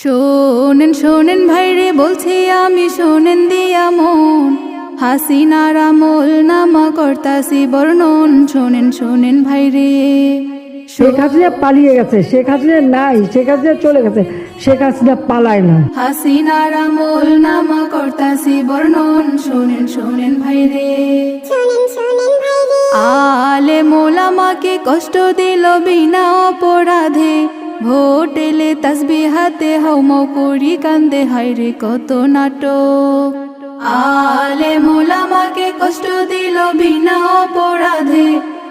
শোনেন শোনেন ভাইরে বলছি আমি শোনেন দিয়া মন। হাসিনার আমল নামা কর্তাসি বর্ণন। শোনেন শোনেন ভাইরে। শেখ হাসিনা পালিয়ে গেছে শেখ হাসিনা নাই শেখ হাসিনা চলে গেছে শেখ হাসিনা পালায় না। হাসিনার আমল নামা কর্তাসি বর্ণন। শোনেন শোনেন ভাইরে। আলে মোলামাকে কষ্ট দিল বিনা অপরাধে। ভোট এলে তসবি হাতে হৌমৌ করি কান্দে হাইরে কত নাটক। আলে মোলামাকে কষ্ট দিল বিনা অপরাধে।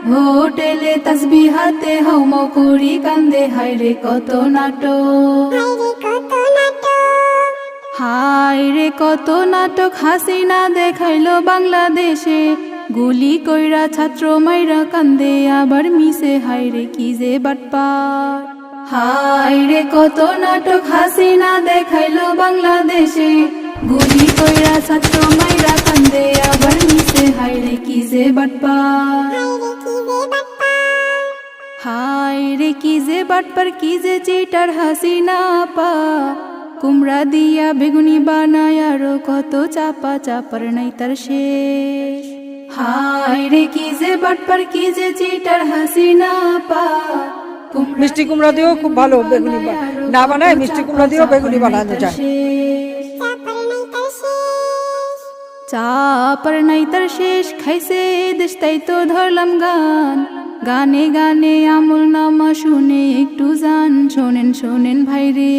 ভোট এলে তসবি হাতে হৌমৌ করি কান্দে হাইরে কত নাটক। হায় রে কত নাটক হাসিনা দেখাইলো বাংলাদেশে। গুলি কইরা ছাত্র মাইরা কান্দে আবার মিশে হায় রে কি যে বাটপার। হায় রে কত নাটক হাসিনা দেখাইলো বাংলাদেশে। গুলি কইরা ছাত্র মাইরা কান্দে আবার মিশে হায় রে কি যে বাটপার। হায় রে কি যে বাটপার কি যে চিটার হাসিনা পা। কুমড়া দিয়া বেগুনি বানায় আরও কত চাপা চাপার নাই তার শেষ। হায় রে কি যে বাটপার কি যে চিটার হাসিনা পা। মিষ্টি কুমড়া দিয়েও খুব ভালো বেগুনি না বানায় মিষ্টি কুমড়া দিয়েও বেগুনি বানানো যায়। চাপার নাই তার শেষ, খাইছে দেশ, তাই তো ধরলাম গান। গানে গানে আমল নামা শুনে একটু জান শোনেন শোনেন ভাই রে,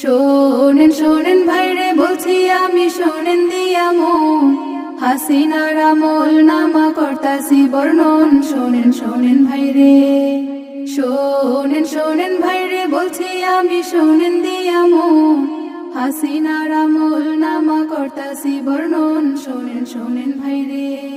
শোনেন শোনেন ভাই রে, বলছি আমি শোনেন দিয়া মন। হাসিনার আমল নামা কর্তাসি বর্ণন। শোনেন শোনেন ভাইরে শোনেন আমি শোনেন দিয়া মন। হাসিনার আমল নামা কর্তাসি বর্ণন। শোনেন শোনেন শোনেন শোনেন